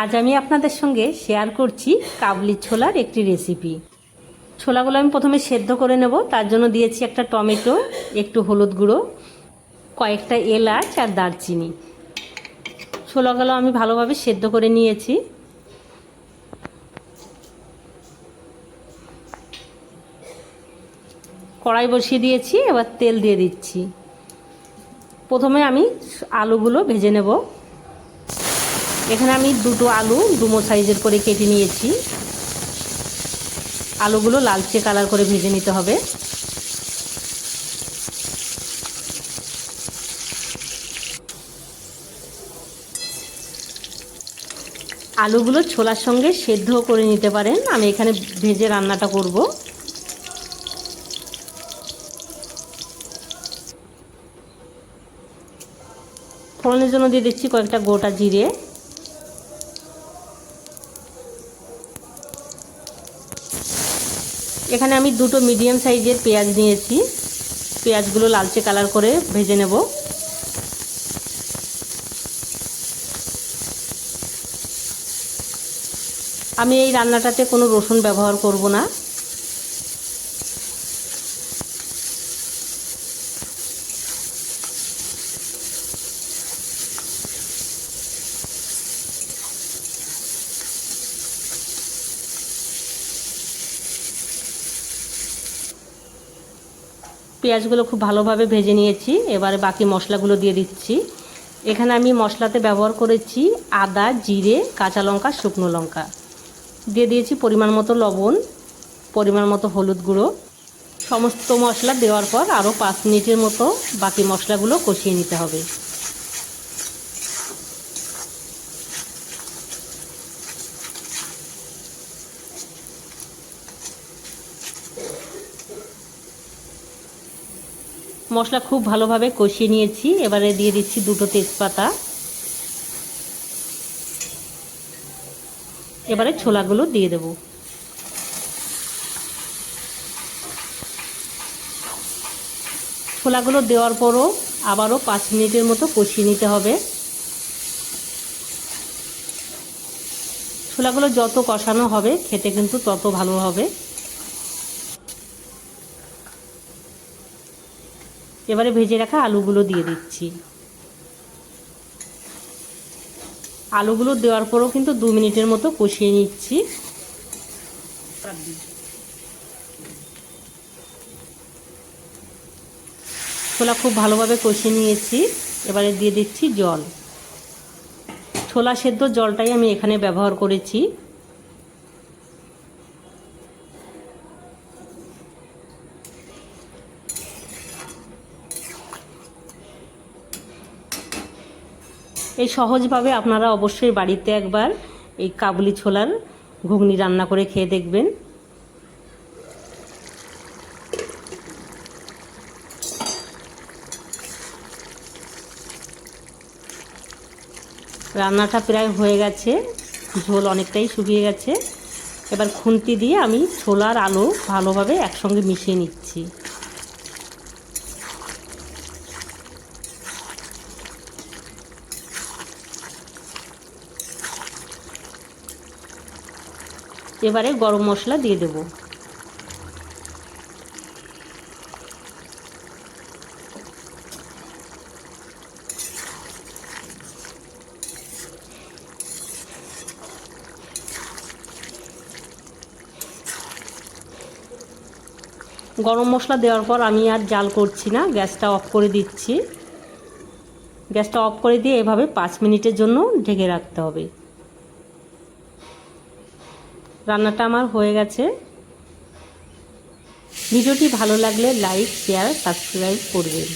আজ আমি আপনাদের সঙ্গে শেয়ার করছি কাবলি ছোলার একটি রেসিপি ছোলাগুলো আমি প্রথমে সেদ্ধ করে নেব, তার জন্য দিয়েছি একটা টমেটো, একটু হলুদ গুঁড়ো, কয়েকটা এলাচ আর দারচিনি। ছোলাগুলো আমি ভালোভাবে সেদ্ধ করে নিয়েছি। কড়াই বসিয়ে দিয়েছি, এবার তেল দিয়ে দিচ্ছি। প্রথমে আমি আলুগুলো ভেজে নেব। এখানে আমি দুটো আলু ডুমো সাইজের করে কেটে নিয়েছি। আলুগুলো লালচে কালার করে ভেজে নিতে হবে। আলুগুলো ছোলার সঙ্গে সেদ্ধ করে নিতে পারেন। আমি এখানে ভেজে রান্নাটা করব। ফোড়নের জন্য দিয়ে দিচ্ছি কয়েকটা গোটা জিরে। এখানে আমি দুটো মিডিয়াম সাইজের পেঁয়াজ নিয়েছি। পেঁয়াজগুলো লালচে কালার করে ভেজে নেব। আমি এই রান্নাটাতে কোনো রসুন ব্যবহার করব না। পেঁয়াজগুলো খুব ভালোভাবে ভেজে নিয়েছি। এবারে বাকি মশলাগুলো দিয়ে দিচ্ছি। এখানে আমি মশলাতে ব্যবহার করেছি আদা, জিরে, কাঁচা লঙ্কা, শুকনো লঙ্কা। দিয়ে দিয়েছি পরিমাণ মতো লবণ, পরিমাণ মতো হলুদ গুঁড়ো। সমস্ত মশলা দেওয়ার পর আরও পাঁচ মিনিটের মতো বাকি মশলাগুলো কষিয়ে নিতে হবে। মশলা খুব ভালোভাবে কষিয়ে নিয়েছি। এবারে দিয়ে দিচ্ছি দুটো তেজপাতা। এবারে ছোলাগুলো দিয়ে দেব। ছোলাগুলো দেওয়ার পরও আবারও পাঁচ মিনিটের মতো কষিয়ে নিতে হবে। ছোলাগুলো যত কষানো হবে, খেতে কিন্তু তত ভালো হবে। এবারে ভেজে রাখা আলুগুলো দিয়ে দিচ্ছি। আলুগুলো দেওয়ার পরও কিন্তু দু মিনিটের মতো কষিয়ে নিচ্ছি। ছোলা খুব ভালোভাবে কষিয়ে নিয়েছি। এবারে দিয়ে দিচ্ছি জল। ছোলা সেদ্ধ জলটাই আমি এখানে ব্যবহার করেছি। এই সহজভাবে আপনারা অবশ্যই বাড়িতে একবার এই কাবুলি ছোলার ঘুগনি রান্না করে খেয়ে দেখবেন। রান্নাটা প্রায় হয়ে গেছে, ঝোল অনেকটাই শুকিয়ে গেছে। এবার খুন্তি দিয়ে আমি ছোলার আলু ভালোভাবে একসঙ্গে মিশিয়ে নিচ্ছি। এবারে গরম মশলা দিয়ে দেব। গরম মশলা দেওয়ার পর আমি আর জাল করছি না, গ্যাসটা অফ করে দিচ্ছি। গ্যাসটা অফ করে দিয়ে এভাবে পাঁচ মিনিটের জন্য ঢেকে রাখতে হবে। রান্নাটা আমার হয়ে গেছে। ভিডিওটি ভালো লাগলে লাইক শেয়ার সাবস্ক্রাইব করবেন।